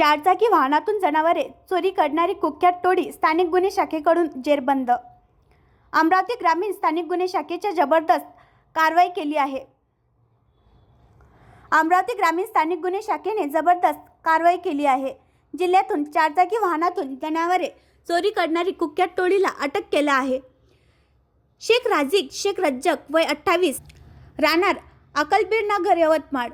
चारचाकी वाहनातून जनावरे चोरी करणारी कुख्यात टोळी स्थानिक गुन्हे शाखेकडून जेरबंद. अमरावती ग्रामीण स्थानिक गुन्हे शाखेच्या जबरदस्त कारवाई केली आहे. अमरावती ग्रामीण स्थानिक गुन्हे शाखेने जबरदस्त कारवाई केली आहे. जिल्ह्यातून चारचाकी वाहनातून जनावरे चोरी करणारी कुख्यात टोळीला अटक केलं आहे. शेख राजीक शेख रज्जक वय अठ्ठावीस राहणार अकलबीर नगर यवतमाळ.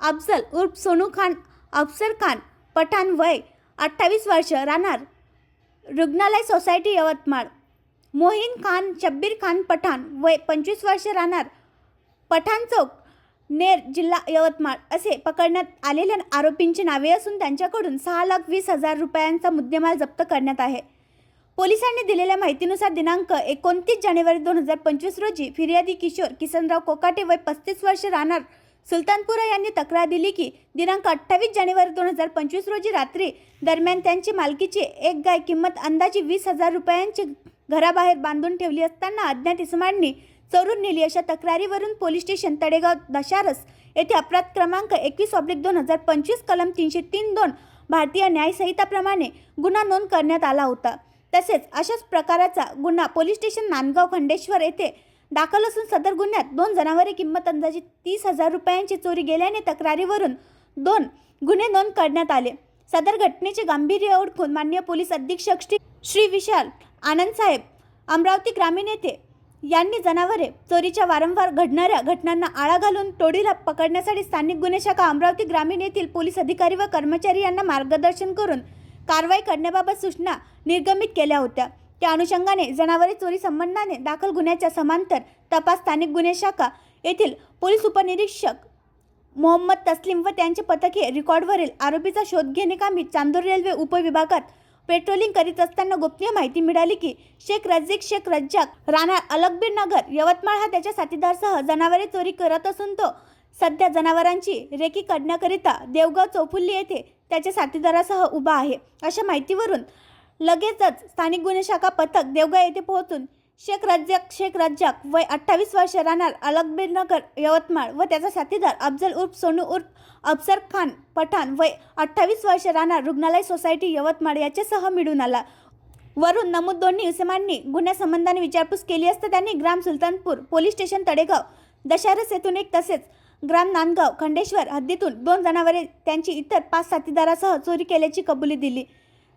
अफजल उर्फ सोनू खान अफसर खान पठाण वय अठ्ठावीस वर्ष राहणार. रुग्णालय सोसायटी यवतमाळ. मोहीन खान शब्बीर खान पठाण वय पंचवीस वर्ष राहणार. पठाण चौक नेर जिल्हा यवतमाळ असे पकडण्यात आलेल्या आरोपींची नावे असून त्यांच्याकडून सहा लाख वीस हजार रुपयांचा मुद्देमाल जप्त करण्यात आहे. पोलिसांनी दिलेल्या माहितीनुसार दिनांक एकोणतीस जानेवारी दोन हजार पंचवीस रोजी फिर्यादी किशोर किसनराव कोकाटे वय पस्तीस वर्ष राहणार. सुलतानपुरा यांनी तक्रार दिली की दिनांक अठ्ठावीस जानेवारी दोन हजार पंचवीस रोजी रात्री दरम्यान त्यांची मालकीची एक गाय किंमत अंदाजे वीस हजार रुपयांची घराबाहेर बांधून ठेवली असताना अज्ञात इसमांनी चोरून नेली अशा तक्रारीवरून पोलीस स्टेशन तडेगाव दशारस येथे अपराध क्रमांक एकवीस ऑब्लिक दोन हजार पंचवीस कलम तीनशे तीन दोन भारतीय न्यायसंहिताप्रमाणे गुन्हा नोंद करण्यात आला होता. तसेच अशाच प्रकाराचा गुन्हा पोलीस स्टेशन नांदगाव खंडेश्वर येथे दाखल असून सदर गुन्ह्यात दोन जनावरे किंमत अंदाजे तीस हजार रुपयांची चोरी गेल्याने तक्रारीवरून दोन गुन्हे नोंद करण्यात आले. सदर घटनेचे गांभीर्य ओळखून मान्य पोलीस अधीक्षक श्री श्री विशाल आनंदसाहेब अमरावती ग्रामीण येथे यांनी जनावरे चोरीच्या वारंवार घडणाऱ्या घटनांना आळा घालून टोळीला पकडण्यासाठी स्थानिक गुन्हे शाखा अमरावती ग्रामीण येथील पोलीस अधिकारी व कर्मचारी यांना मार्गदर्शन करून कारवाई करण्याबाबत सूचना निर्गमित केल्या होत्या. त्या अनुषंगाने जनावरे चोरी संबंधाने दाखल गुन्ह्याच्या समांतर तपास स्थानिक गुन्हे शाखा येथील पोलीस उपनिरीक्षक मोहम्मद तस्लीम व त्यांचे पथके रेकॉर्डवरील आरोपीचा शोध घेणे कामी चांदूर रेल्वे उपविभागात पेट्रोलिंग करीत असताना गोपनीय माहिती मिळाली की शेख रज्जिक शेख रज्जाक राणा अलकबीर नगर यवतमाळ हा त्याच्या साथीदारसह जनावरे चोरी करत असून तो सध्या जनावरांची रेकी काढण्याकरिता देवगाव चौफुल्ली येथे त्याच्या साथीदारासह उभा आहे. अशा माहितीवरून लगेचच स्थानिक गुन्हे शाखा पथक देवगा येथे पोहोचून शेख रज्जाक शेख रज्जाक वय अठ्ठावीस वर्ष राहणार अलकबीरनगर यवतमाळ व त्याचा साथीदार अफजल उर्फ सोनू उर्फ अफसर खान पठाण वय अठ्ठावीस वर्ष राहणार रुग्णालय सोसायटी यवतमाळ याच्यासह मिळून आला. वरून नमूद दोन्ही इसमांनी गुन्ह्यासंबंधाने विचारपूस केली असता त्यांनी ग्राम सुलतानपूर पोलीस स्टेशन तडेगाव दशारस येथून एक तसेच ग्राम नांदगाव खंडेश्वर हद्दीतून दोन जनावरे त्यांची इतर पाच साथीदारासह चोरी केल्याची कबुली दिली.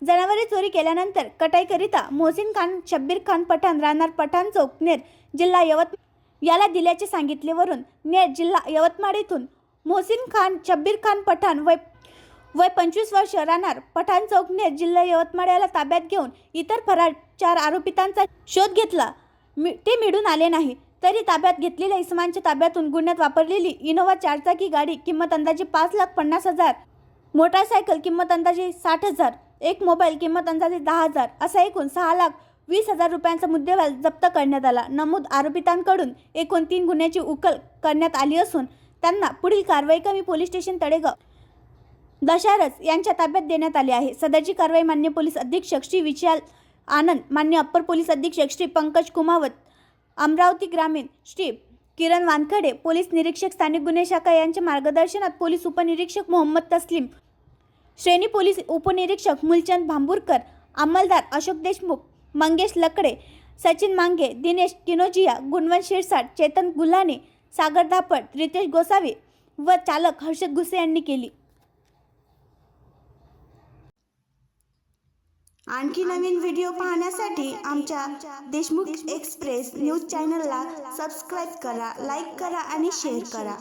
जनावरे चोरी केल्यानंतर कटाईकरिता मोहसिन खान शब्बीर खान पठाण राहणार पठाण चौक नेर जिल्हा यवत याला दिल्याचे सांगितलेवरून नेर जिल्हा यवतमाळ येथून मोहसिन खान शब्बीर खान पठाण वय वय पंचवीस वर्ष राहणार पठाण चौक नेर जिल्हा यवतमाळ याला ताब्यात घेऊन इतर फरार चार आरोपितांचा शोध घेतला. मि ते मिळून आले नाही. तरी ताब्यात घेतलेल्या इसमानच्या ताब्यातून गुन्ह्यात वापरलेली इनोव्हा चारचाकी गाडी किंमत अंदाजे पाच लाख पन्नास हजार मोटारसायकल किंमत अंदाजे साठ हजार एक मोबाईल किंमत अंदाजे दहा हजार असा एकूण सहा लाख वीस हजार रुपयांचा मुद्देमाल जप्त करण्यात आला. नमूद आरोपितांकडून एकूण तीन गुन्ह्याची उकल करण्यात आली असून त्यांना पुढील कारवाई कमी पोलीस स्टेशन तळेगाव दशारस यांच्या ताब्यात देण्यात आली आहे. सदरची कारवाई मान्य पोलीस अधीक्षक श्री विशाल आनंद मान्य अप्पर पोलीस अधीक्षक श्री पंकज कुमावत अमरावती ग्रामीण श्री किरण वानखडे पोलीस निरीक्षक स्थानिक गुन्हे शाखा यांच्या मार्गदर्शनात पोलीस उपनिरीक्षक मोहम्मद तस्लीम श्रेणी पोलीस उपनिरीक्षक मूलचंद भांबूरकर अंमलदार अशोक देशमुख मंगेश लकडे सचिन मांगे दिनेश किनोजिया गुणवंत शिरसाट चेतन गुल्हाने सागर धापट रितेश गोसावी व चालक हर्षद घुसे यांनी केली. आणखी नवीन व्हिडिओ पाहण्यासाठी आमच्या देशमुख एक्सप्रेस न्यूज चॅनलला सबस्क्राईब करा लाईक करा आणि शेअर करा.